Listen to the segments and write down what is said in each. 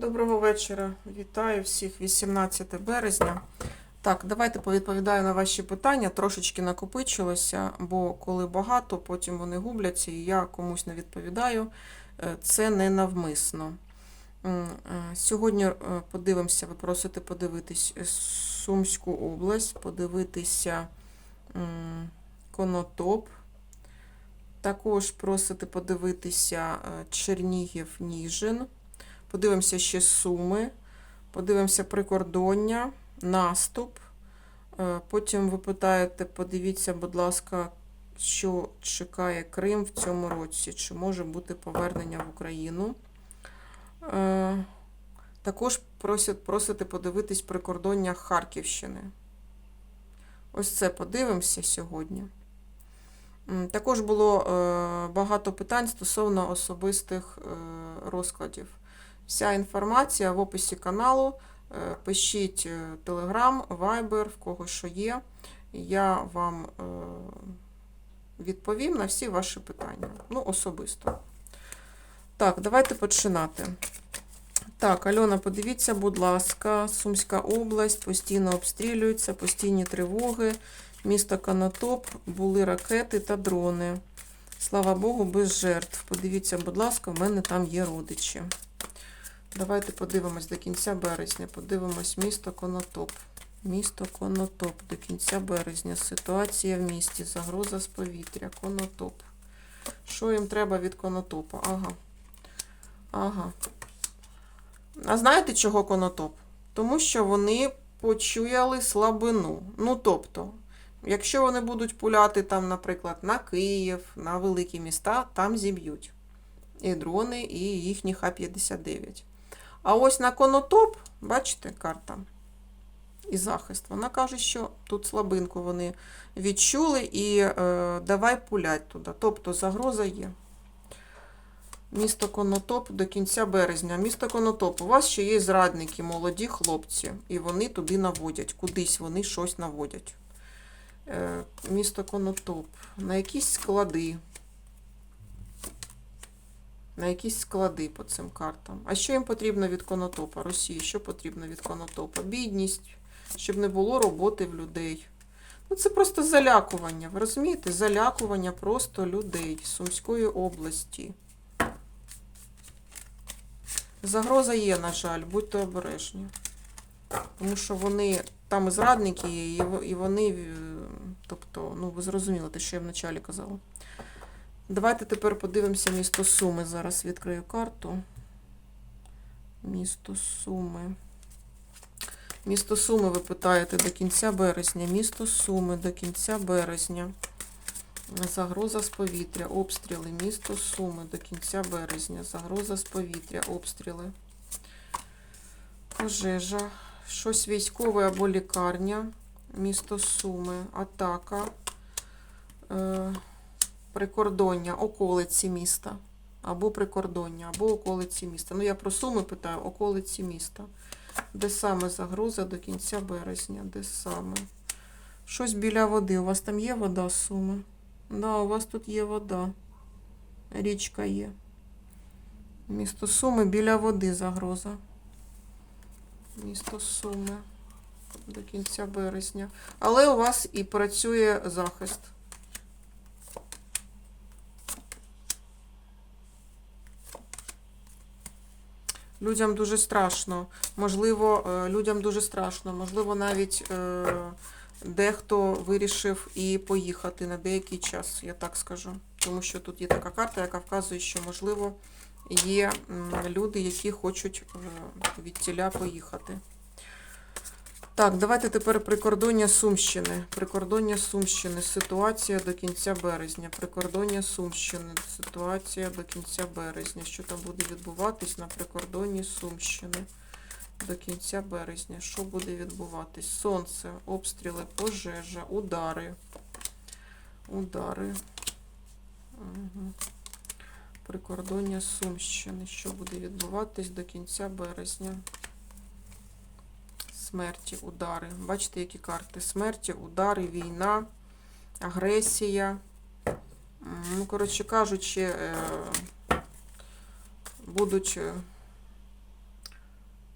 Доброго вечора. Вітаю всіх 18 березня. Так, давайте повідповідаю на ваші питання. Трошечки накопичилося, бо коли багато, потім вони губляться, і я комусь не відповідаю. Е, Це не навмисно. Е, Сьогодні е, подивимося, ви просите подивитись Сумську область, подивитися Конотоп. Також просите подивитися Чернігів Ніжин. Подивимося ще суми, подивимося прикордоння, наступ. Е, Потім ви питаєте, подивіться, будь ласка, що чекає Крим в цьому році, чи може бути повернення в Україну. Е, Також просите подивитись прикордоння Харківщини. Ось це подивимося сьогодні. Також було е, багато питань стосовно особистих розкладів. Вся інформація в описі каналу. Е, Пишіть Telegram, Viber, в кого що є. Я вам е, відповім на всі ваші питання. Ну, особисто. Так, давайте починати. Так, Альона, подивіться, будь ласка, Сумська область постійно обстрілюється, постійні тривоги. Місто Канатоп, були ракети та дрони. Слава Богу, без жертв. Подивіться, будь ласка, в мене там є родичі. Давайте подивимось до кінця березня. Подивимось місто Конотоп. Місто Конотоп до кінця березня. Ситуація в місті. Загроза з повітря. Конотоп. Що їм треба від Конотопа? Ага. Ага. А знаєте, чого Конотоп? Тому що вони почуяли слабину. Ну, тобто, якщо вони будуть пуляти там, наприклад, на Київ, на великі міста, там зіб'ють. І дрони, і їхні Х-59. А ось на Конотоп, бачите, карта і захист. Вона каже, що тут слабинку вони відчули і е, давай пулять туди. Тобто загроза є. Місто Конотоп до кінця березня. Місто Конотоп, у вас ще є зрадники, молоді хлопці, і вони туди наводять. Кудись вони щось наводять. Е, місто Конотоп. На якісь склади. На якісь склади по цим картам. А що їм потрібно від Конотопа? Росії, що потрібно від Конотопа? Бідність, щоб не було роботи в людей. Ну, це просто залякування. Ви розумієте? Залякування просто людей Сумської області. Загроза є, на жаль, будьте обережні. Тому що вони там і зрадники є, і вони, е, тобто, ну, ви зрозуміли те, що я вначалі казала. Давайте тепер подивимося місто Суми. Зараз відкрию карту. Місто Суми. Місто Суми ви питаєте до кінця березня. Місто Суми до кінця березня. Загроза з повітря, обстріли. Місто Суми до кінця березня. Загроза з повітря, обстріли. Пожежа. Щось військове або лікарня. Місто Суми. Атака. Е, прикордоння, околиці міста. Або прикордоння, або околиці міста. Ну, я про Суми питаю, околиці міста. Де саме загроза до кінця березня? Де саме? Щось біля води. У вас там є вода, Суми? Да, у вас тут є вода. Річка є. Місто Суми біля води загроза. Місто Суми до кінця березня. Але у вас і працює захист. Людям дуже страшно. Можливо, е, людям дуже страшно. Можливо, навіть е, дехто вирішив і поїхати на деякий час, я так скажу. Тому що тут є така карта, яка вказує, що, можливо, є люди, які хочуть е, від тіля поїхати. Так, давайте тепер прикордоння Сумщини. Прикордоння Сумщини. Ситуація до кінця березня. Прикордоння Сумщини. Ситуація до кінця березня. Що там буде відбуватись на прикордонні Сумщини? До кінця березня. Що буде відбуватись? Сонце, обстріли, пожежа, удари. Удари. Угу. Прикордоння Сумщини. Що буде відбуватись до кінця березня? Смерті, удари. Бачите, які карти? Смерті, удари, війна, агресія. Ну, коротше кажучи, е, будуть е,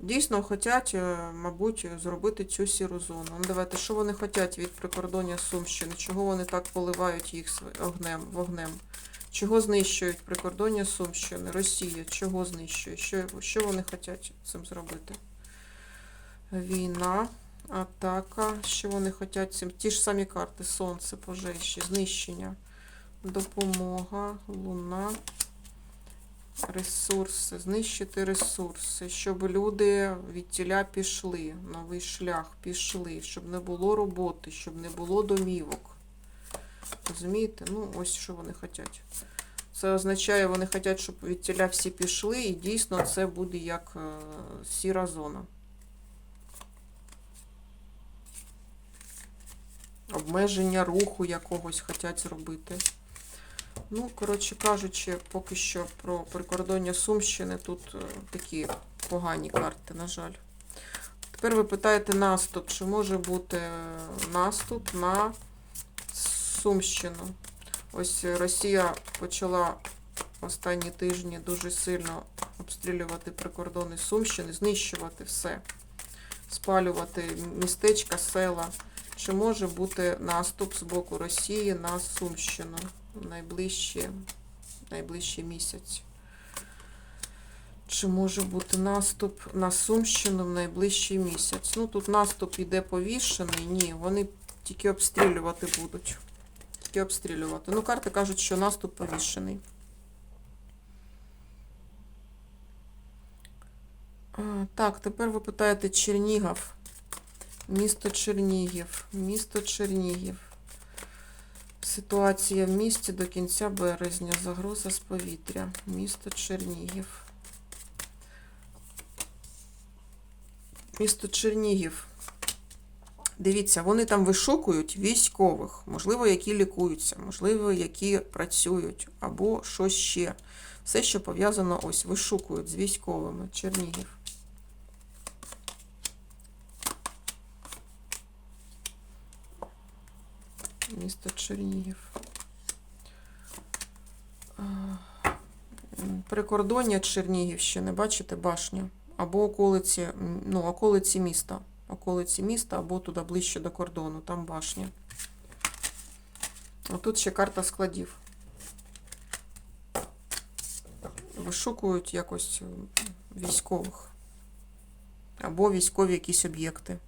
Дійсно хочуть, е, мабуть, зробити цю сіру зону. Ну, давайте, що вони хочуть від прикордоння Сумщини? Чого вони так поливають їх огнем, вогнем? Чого знищують прикордоння Сумщини? Росія чого знищує? Що, що вони хочуть цим зробити? Війна, атака. Що вони хочуть? Ті ж самі карти. Сонце, пожежі, знищення, допомога, луна. Ресурси, знищити ресурси, щоб люди від тіля пішли, новий шлях пішли, щоб не було роботи, щоб не було домівок. Розумієте? Ну, ось що вони хочуть. Це означає, вони хочуть, щоб від тіля всі пішли, і дійсно це буде як е, сіра зона. Обмеження руху якогось хочуть зробити. Ну, коротше кажучи, поки що про прикордоння Сумщини тут е, такі погані карти, на жаль. Тепер ви питаєте наступ. Чи може бути е, наступ на Сумщину? Ось Росія почала останні тижні дуже сильно обстрілювати прикордони Сумщини, знищувати все, спалювати містечка, села. Чи може бути наступ з боку Росії на Сумщину? найближчі, найближчий місяць. Чи може бути наступ на Сумщину в найближчий місяць? Ну, тут наступ іде повішений. Ні, вони тільки обстрілювати будуть. Тільки обстрілювати. Ну, карти кажуть, що наступ повішений. Так, тепер ви питаєте Чернігів. Місто Чернігів. Місто Чернігів. Ситуація в місті до кінця березня. Загроза з повітря. Місто Чернігів. Місто Чернігів. Дивіться, вони там вишукують військових, можливо, які лікуються, можливо, які працюють, або щось ще. Все, що пов'язано, ось, вишукують з військовими. Чернігів. Чернігів. А, Прикордоння Чернігівщини, бачите, башня. Або околиці, ну, околиці міста. Околиці міста, або туди ближче до кордону, там башня. Отут ще карта складів. Вишукують якось військових. Або військові якісь об'єкти.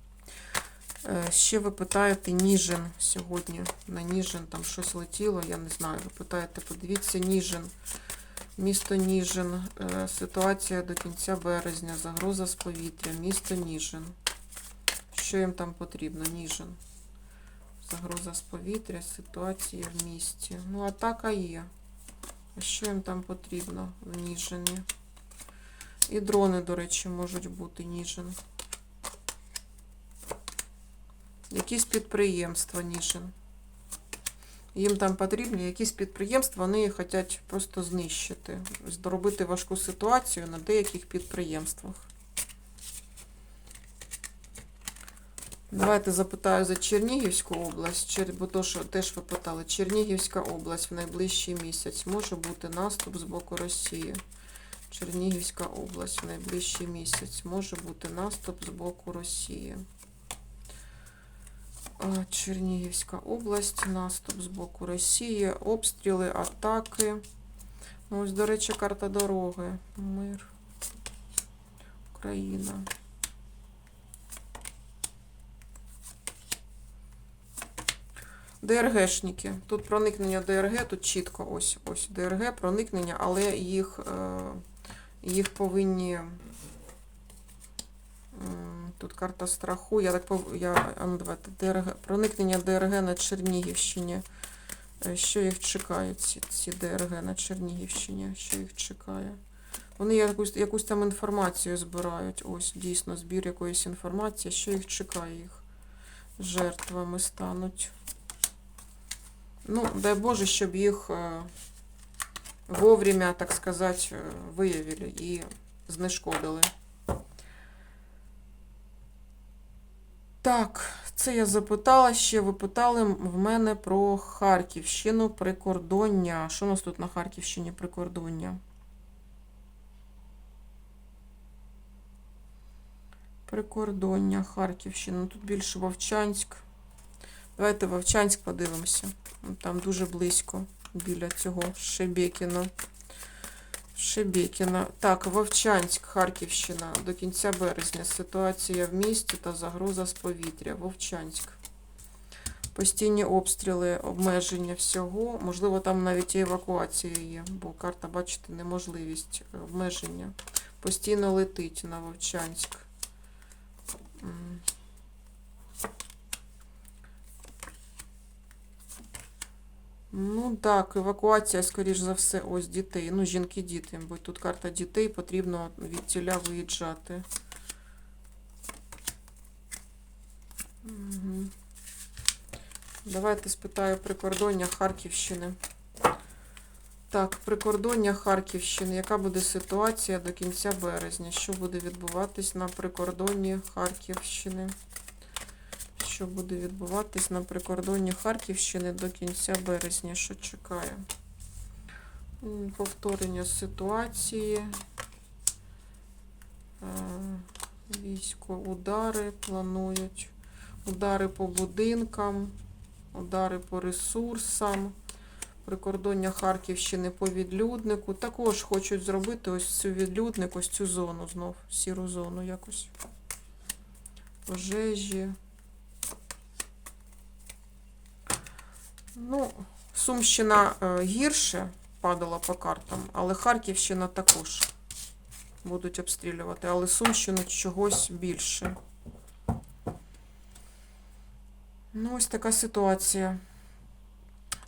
Е, Ще ви питаєте Ніжин сьогодні. На Ніжин там щось летіло, я не знаю. Ви питаєте, подивіться Ніжин. Місто Ніжин. Е, Ситуація до кінця березня. Загроза з повітря. Місто Ніжин. Що їм там потрібно? Ніжин. Загроза з повітря, ситуація в місті. Ну, атака є. А що їм там потрібно в Ніжині? І дрони, до речі, можуть бути Ніжин. Якісь підприємства Ніжин. Їм там потрібні якісь підприємства, вони їх хочуть просто знищити, зробити важку ситуацію на деяких підприємствах. Давайте запитаю за Чернігівську область, бо то, що теж ви питали, Чернігівська область в найближчий місяць може бути наступ з боку Росії. Чернігівська область в найближчий місяць може бути наступ з боку Росії. Чернігівська область, наступ з боку Росії, обстріли, атаки. Ну, Ось, до речі, карта дороги. Мир. Україна. ДРГшники. Тут проникнення ДРГ, тут чітко ось ось ДРГ, проникнення, але їх, е, їх повинні. Тут карта страху. Я так я, ну, давайте, ДРГ, проникнення ДРГ на Чернігівщині. Е, Що їх чекає, ці, ці ДРГ на Чернігівщині? Що їх чекає? Вони якусь, якусь там інформацію збирають. Ось дійсно збір якоїсь інформації. Що їх чекає? Їх жертвами стануть. Ну, дай Боже, щоб їх е, вовремя, так сказати, е, виявили і знешкодили. Так, це я запитала. Ще ви питали в мене про Харківщину прикордоння. Що у нас тут на Харківщині прикордоння? Прикордоння, Харківщина. Тут більше Вовчанськ. Давайте Вовчанськ подивимося. Там дуже близько біля цього Шебекіна. Шебекіна. Так, Вовчанськ, Харківщина. До кінця березня. Ситуація в місті та загроза з повітря. Вовчанськ. Постійні обстріли, обмеження всього. Можливо, там навіть і евакуація є, бо карта, бачите, неможливість е, обмеження. Постійно летить на Вовчанськ. Ну так, евакуація, скоріш за все, ось дітей. Ну, жінки, діти, бо тут карта дітей, потрібно від тіля виїжджати. Мгм. Давайте спитаю прикордоння Харківщини. Так, прикордоння Харківщини. Яка буде ситуація до кінця березня? Що буде відбуватись на прикордонні Харківщини? Що буде відбуватись на прикордонні Харківщини до кінця березня? Що чекає? Повторення ситуації. Е, Військо, удари планують. Удари по будинкам, удари по ресурсам, прикордоння Харківщини по відлюднику. Також хочуть зробити ось цю відлюдник, ось цю зону знов, сіру зону якось. Пожежі. Ну, Сумщина е, гірше падала по картам, але Харківщина також будуть обстрілювати, але Сумщину чогось більше. Ну, ось така ситуація.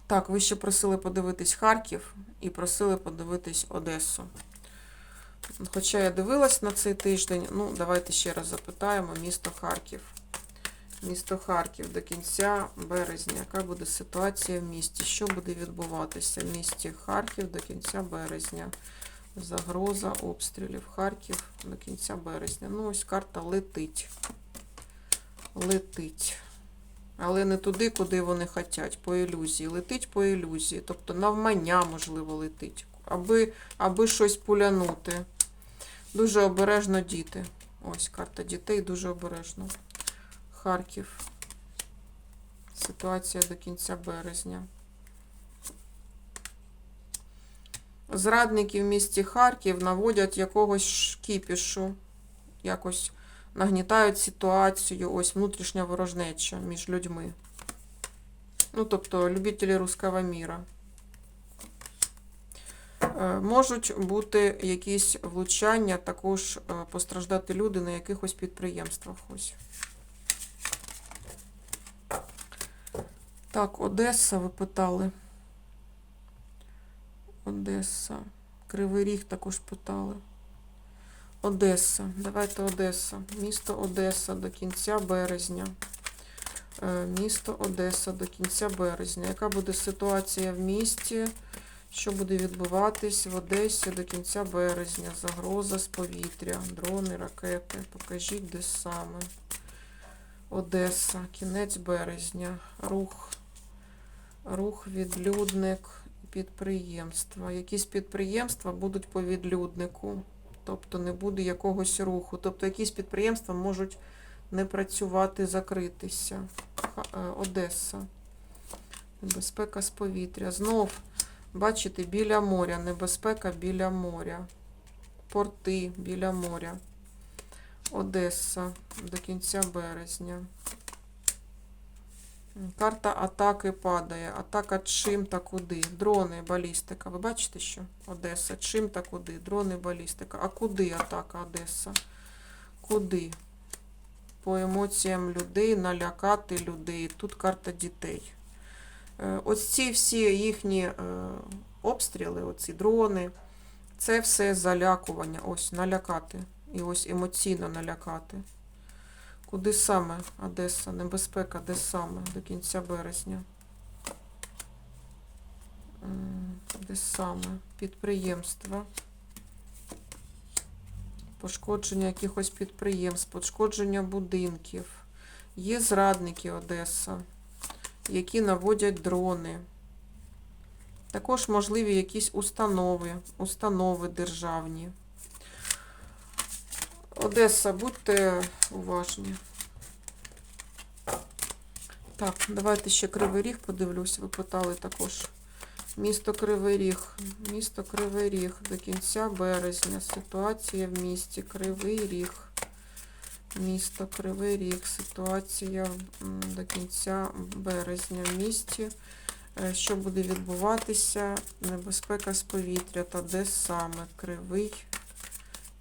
Так, ви ще просили подивитись Харків і просили подивитись Одесу. Хоча я дивилась на цей тиждень, ну, давайте ще раз запитаємо місто Харків. Місто Харків до кінця березня. Яка буде ситуація в місті? Що буде відбуватися в місті Харків до кінця березня? Загроза обстрілів. Харків до кінця березня. Ну, ось карта летить. Летить. Але не туди, куди вони хочуть, по ілюзії. Летить по ілюзії. Тобто навмання, можливо, летить. Аби, аби щось пулянути. Дуже обережно діти. Ось карта дітей дуже обережно. Харків. Ситуація до кінця березня. Зрадники в місті Харків наводять якогось кіпішу, якось нагнітають ситуацію, ось внутрішня ворожнеча між людьми. Ну, тобто, любителі руского міра. Е, Можуть бути якісь влучання, також е, постраждати люди на якихось підприємствах. Ось. Так, Одеса, ви питали. Одеса. Кривий Ріг також питали. Одеса. Давайте Одеса. Місто Одеса до кінця березня. Е, Місто Одеса до кінця березня. Яка буде ситуація в місті? Що буде відбуватись в Одесі до кінця березня? Загроза з повітря, дрони, ракети. Покажіть, де саме. Одеса, кінець березня. Рух. Рух, відлюдник, підприємства. Якісь підприємства будуть по відлюднику. Тобто не буде якогось руху. Тобто якісь підприємства можуть не працювати, закритися. Е, Одеса. Небезпека з повітря. Знов, бачите, біля моря. Небезпека біля моря. Порти біля моря. Одеса до кінця березня. Карта атаки падає. Атака чим та куди? Дрони, балістика. Ви бачите, що? Одеса. Чим та куди? Дрони, балістика. А куди атака Одеса? Куди? По емоціям людей, налякати людей. Тут карта дітей. Е, Ось ці всі їхні е, обстріли, оці дрони, це все залякування. Ось налякати. І ось емоційно налякати. Куди саме Одеса? Небезпека, де саме до кінця березня? Де саме? Підприємства. Пошкодження якихось підприємств, пошкодження будинків. Є зрадники Одеса, які наводять дрони. Також можливі якісь установи, установи державні. Одеса, будьте уважні. Так, давайте ще Кривий Ріг подивлюсь. Ви питали також. Місто Кривий Ріг. Місто Кривий Ріг до кінця березня. Ситуація в місті Кривий Ріг. Місто Кривий Ріг. Ситуація до кінця березня в місті. Е, Що буде відбуватися? Небезпека з повітря та де саме Кривий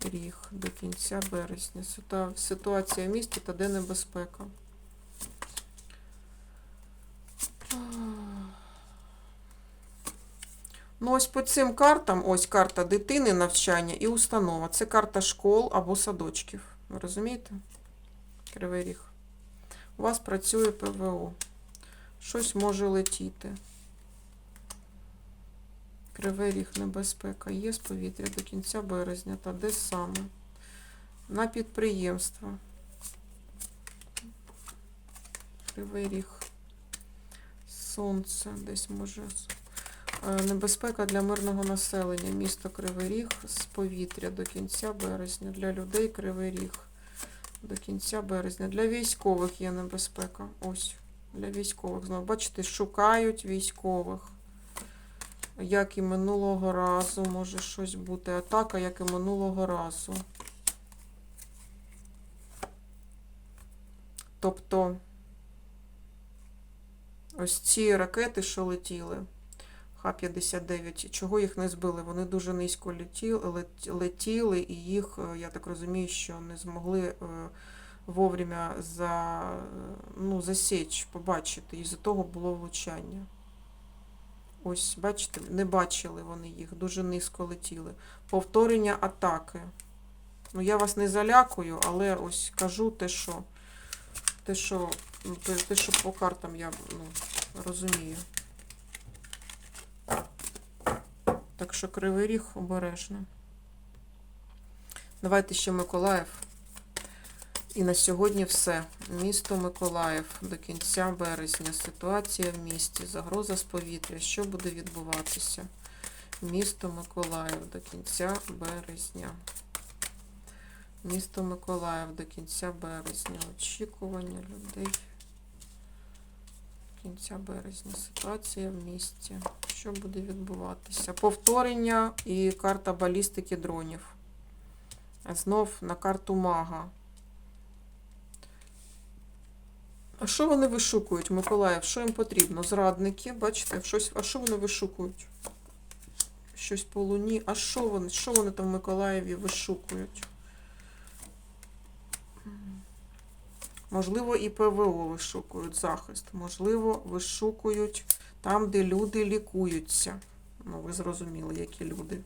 Ріг до кінця березня. Ситуа- Ситуація в місті та де небезпека. Ну, ось по цим картам, ось карта дитини, навчання і установа. Це карта школ або садочків. Ви розумієте? Кривий ріг. У вас працює ПВО. Щось може летіти. Кривий ріг небезпека. Є з повітря до кінця березня. Та де саме? На підприємства. Кривий ріг. Сонце десь може. Е, Небезпека для мирного населення. Місто Кривий Ріг з повітря до кінця березня. Для людей Кривий Ріг до кінця березня. Для військових є небезпека. Ось. Для військових. Знову бачите, шукають військових. Як і минулого разу може щось бути. Атака, як і минулого разу. Тобто ось ці ракети, що летіли. Х-59. Чого їх не збили? Вони дуже низько летіли, і їх, е, я так розумію, що не змогли е, вовремя за, е, ну, засіч, побачити. І з-за того було влучання. Ось, бачите, не бачили вони їх, дуже низько летіли. Повторення атаки. Ну, я вас не залякую, але ось кажу те, що, те, що, ну, те, що по картам я ну, розумію. Так що кривий ріг обережно. Давайте ще Миколаїв. І на сьогодні все. Місто Миколаїв до кінця березня. Ситуація в місті. Загроза з повітря. Що буде відбуватися? Місто Миколаїв до кінця березня. Місто Миколаїв до кінця березня. Очікування людей. Кінця березня. Ситуація в місті. Що буде відбуватися? Повторення і карта балістики дронів. Знов на карту мага. А що вони вишукують, Миколаїв? Що їм потрібно? Зрадники, бачите, щось. А що вони вишукують? Щось по луні. А що вони? Що вони там в Миколаєві вишукують? Можливо, і ПВО вишукують захист. Можливо, вишукують там, де люди лікуються. Ну, ви зрозуміли, які люди.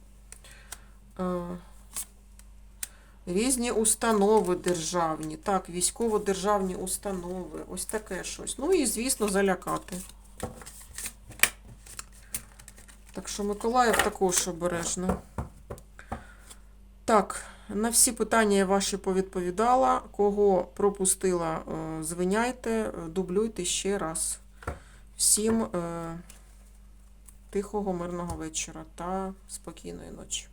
Різні установи державні. Так, військово-державні установи. Ось таке щось. Ну і, звісно, залякати. Так що Миколаїв також обережно. Так, на всі питання я ваші повідповідала. Кого пропустила, е, звиняйте, е, дублюйте ще раз. Всім е, тихого, мирного вечора та спокійної ночі.